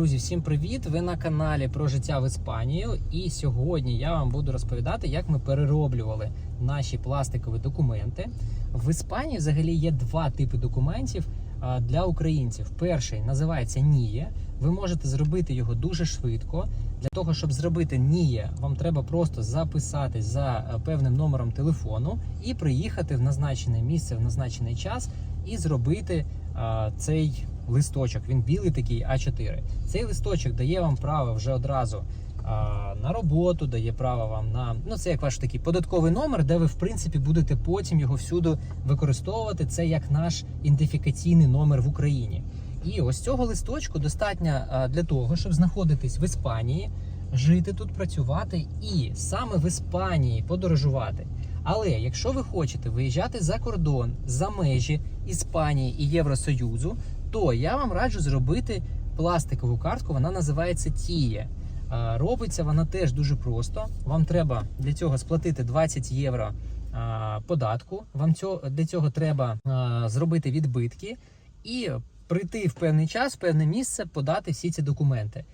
Друзі, всім привіт! Ви на каналі про життя в Іспанію. І сьогодні я вам буду розповідати, як ми перероблювали наші пластикові документи. В Іспанії взагалі є два типи документів для українців. Перший називається НІЄ. Ви можете зробити його дуже швидко. Для того, щоб зробити НІЄ, вам треба просто записатись за е, певним номером телефону і приїхати в назначене місце в назначений час і зробити цей листочок. Він білий такий А4. Цей листочок дає вам право вже одразу на роботу, дає право вам на ну це як ваш такий податковий номер, де ви в принципі будете потім його всюди використовувати. Це як наш ідентифікаційний номер в Україні. І ось цього листочку достатньо для того, щоб знаходитись в Іспанії, жити тут, працювати і саме в Іспанії подорожувати. Але якщо ви хочете виїжджати за кордон, за межі Іспанії і Євросоюзу, то я вам раджу зробити пластикову картку. Вона називається Тіє. Робиться вона теж дуже просто. Вам треба для цього сплатити 20 євро податку. Вам для цього треба зробити відбитки і прийти в певний час, в певне місце, подати всі ці документи.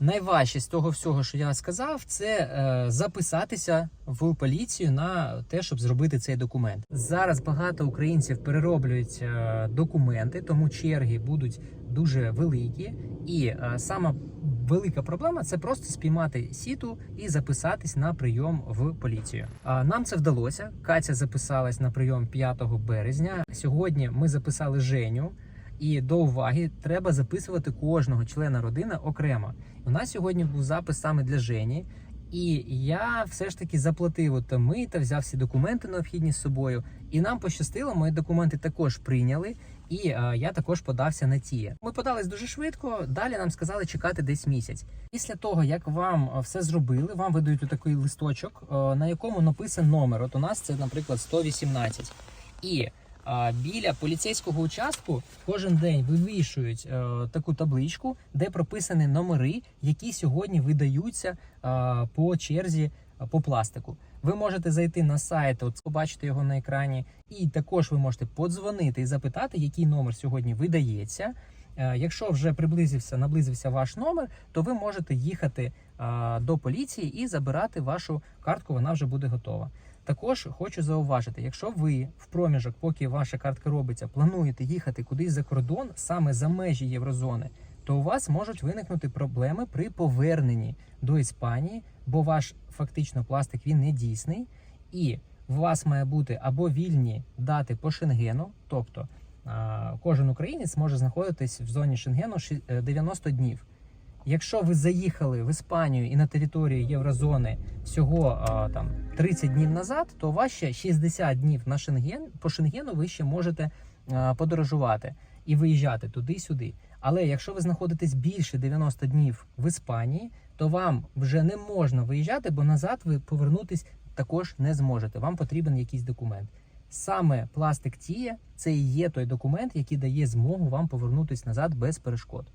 Найважче з того всього, що я сказав, це е, записатися в поліцію на те, щоб зробити цей документ. Зараз багато українців перероблюють е, документи, тому черги будуть дуже великі. І е, сама велика проблема це просто спіймати сіту і записатись на прийом в поліцію. А нам це вдалося. Катя записалась на прийом 5 березня. Сьогодні ми записали Женю. І до уваги треба записувати кожного члена родини окремо. У нас сьогодні був запис саме для Жені, і я все ж таки заплатив от ми та взяв всі документи необхідні з собою. І нам пощастило, мої документи також прийняли, і е, я також подався на ті. Ми подались дуже швидко. Далі нам сказали чекати десь місяць. Після того як вам е, все зробили, вам видають такий листочок, е, на якому написан номер. От у нас це, наприклад, 118. І а біля поліцейського участку кожен день вивішують е, таку табличку, де прописані номери, які сьогодні видаються по черзі по пластику. Ви можете зайти на сайт, от побачити його на екрані, і також ви можете подзвонити і запитати, який номер сьогодні видається. Е, Якщо вже приблизився, наблизився ваш номер, то ви можете їхати до поліції і забирати вашу картку. Вона вже буде готова. Також хочу зауважити, якщо ви в проміжок, поки ваша картка робиться, плануєте їхати кудись за кордон, саме за межі Єврозони, то у вас можуть виникнути проблеми при поверненні до Іспанії, бо ваш фактично пластик він не дійсний, і у вас має бути або вільні дати по Шенгену, тобто кожен українець може знаходитись в зоні Шенгену ші- е, 90 днів. Якщо ви заїхали в Іспанію і на території Єврозони всього а, там 30 днів назад, то вас 60 днів на Шенген по Шенгену ви ще можете а, подорожувати і виїжджати туди-сюди. Але якщо ви знаходитесь більше 90 днів в Іспанії, то вам вже не можна виїжджати, бо назад ви повернутись також не зможете. Вам потрібен якийсь документ. Саме пластик Тія це і є той документ, який дає змогу вам повернутись назад без перешкод.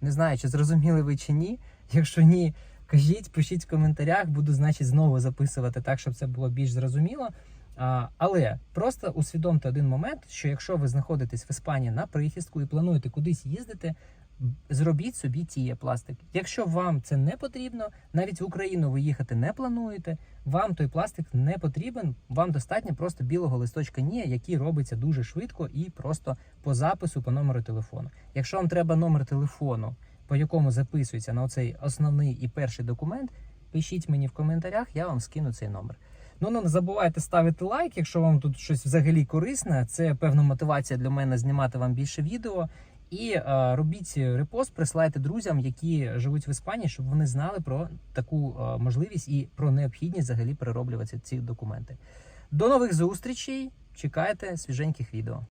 Не знаю, чи зрозуміли ви чи ні. Якщо ні, кажіть, пишіть в коментарях, буду, значить, знову записувати так, щоб це було більш зрозуміло. А, але просто усвідомте один момент, що якщо ви знаходитесь в Іспанії на прихистку і плануєте кудись їздити, зробіть собі тіє пластик. Якщо вам це не потрібно, навіть в Україну ви їхати не плануєте, вам той пластик не потрібен. Вам достатньо просто білого листочка НІА, який робиться дуже швидко і просто по запису по номеру телефону. Якщо вам треба номер телефону, по якому записується на оцей основний і перший документ, пишіть мені в коментарях, я вам скину цей номер. Ну не забувайте ставити лайк, якщо вам тут щось взагалі корисне. Це певна мотивація для мене знімати вам більше відео. І е, робіть репост, присилайте друзям, які живуть в Іспанії, щоб вони знали про таку е, можливість і про необхідність взагалі перероблювати ці документи. До нових зустрічей! Чекайте свіженьких відео.